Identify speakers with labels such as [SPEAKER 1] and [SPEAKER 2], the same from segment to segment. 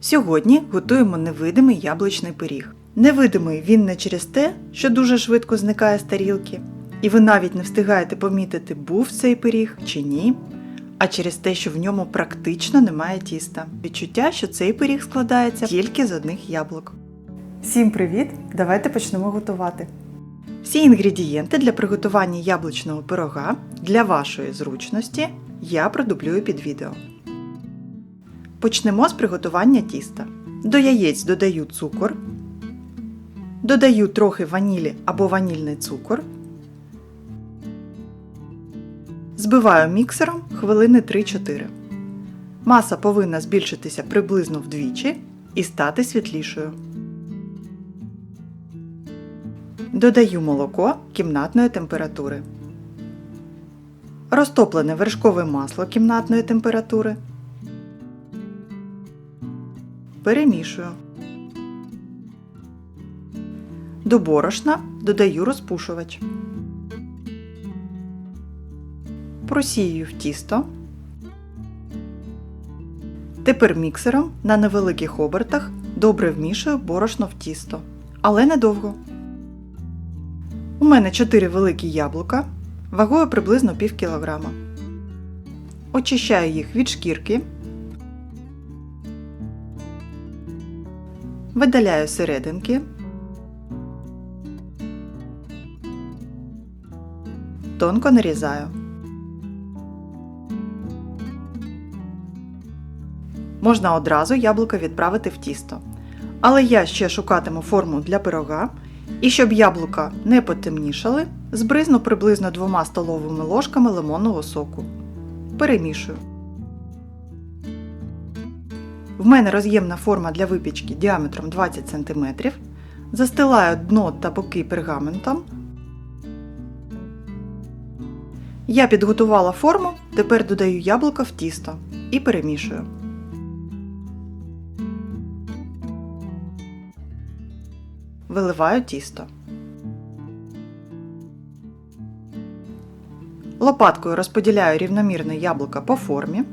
[SPEAKER 1] Сьогодні готуємо невидимий яблучний пиріг. Невидимий він не через те, що дуже швидко зникає з тарілки, і ви навіть не встигаєте помітити, був цей пиріг чи ні, а через те, що в ньому практично немає тіста. Відчуття, що цей пиріг складається тільки з одних яблук.
[SPEAKER 2] Всім привіт! Давайте почнемо готувати.
[SPEAKER 1] Всі інгредієнти для приготування яблучного пирога для вашої зручності я продублюю під відео. Почнемо з приготування тіста. До яєць додаю цукор, додаю трохи ванілі або ванільний цукор. Збиваю міксером хвилини 3-4. Маса повинна збільшитися приблизно вдвічі і стати світлішою. Додаю молоко кімнатної температури. Розтоплене вершкове масло кімнатної температури. Перемішую. До борошна додаю розпушувач. Просію в тісто. Тепер міксером на невеликих обертах добре вмішую борошно в тісто, але недовго. У мене 4 великі яблука вагою приблизно пів кілограма. Очищаю їх від шкірки. Видаляю серединки. Тонко нарізаю. Можна одразу яблука відправити в тісто. Але я ще шукатиму форму для пирога. І щоб яблука не потемнішали, збризну приблизно 2 столовими ложками лимонного соку. Перемішую. В мене роз'ємна форма для випічки діаметром 20 см. Застилаю дно та боки пергаментом. Я підготувала форму, тепер додаю яблука в тісто і перемішую. Виливаю тісто. Лопаткою розподіляю рівномірно яблука по формі.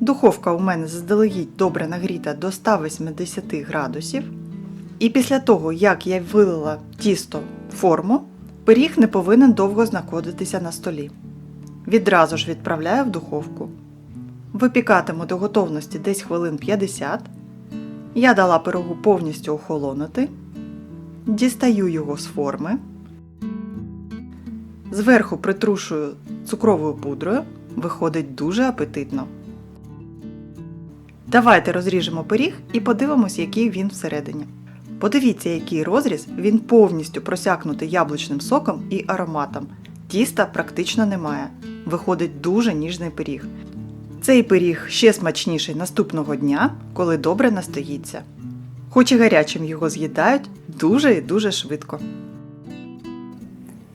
[SPEAKER 1] Духовка у мене заздалегідь добре нагріта до 180 градусів. І після того, як я вилила тісто в форму, пиріг не повинен довго знаходитися на столі. Відразу ж відправляю в духовку. Випікатиму до готовності десь хвилин 50. Я дала пирогу повністю охолонути. Дістаю його з форми. Зверху притрушую цукровою пудрою. Виходить дуже апетитно. Давайте розріжемо пиріг і подивимось, який він всередині. Подивіться, який розріз, він повністю просякнутий яблучним соком і ароматом. Тіста практично немає. Виходить дуже ніжний пиріг. Цей пиріг ще смачніший наступного дня, коли добре настоїться. Хоч і гарячим його з'їдають дуже і дуже швидко.